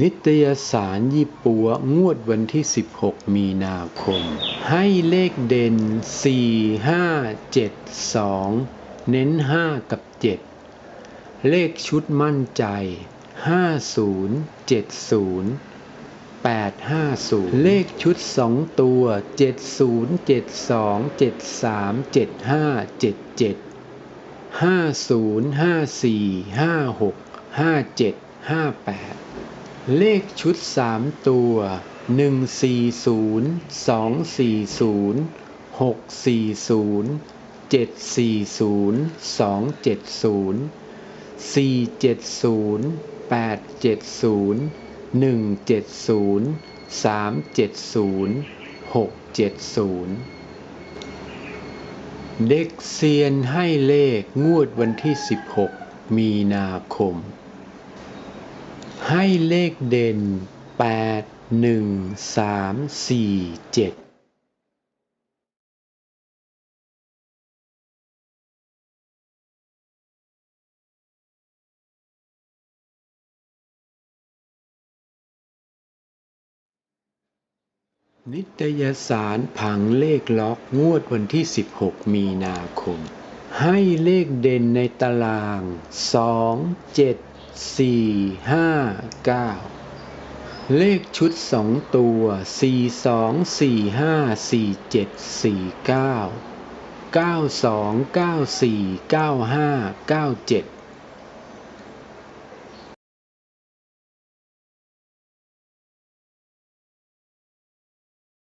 นิตยสารยี่ปัวงวดวันที่ 16 มีนาคม ให้เลขเด่น 4 5 7 2 เน้น 5 กับ 7 เลขชุดมั่นใจ 50 70 850 เลขชุด 2 ตัว 70 72 73 75 77 50 54 56 57 58 เลขชุด3ตัว140 240 640 740 270 470 870 170 370 670เด็กเซียนให้เลขงวดวันที่16มีนาคม ให้เลขเด่น 8 1 3 4 7นิตยสารผังเลขล็อกงวดวันที่ 16 มีนาคม ให้เลขเด่นในตาราง 2 7 4 5 9เลขชุด2ตัว4 2 4 5 4 7 4 9 9 2 9 4 9 5 9 7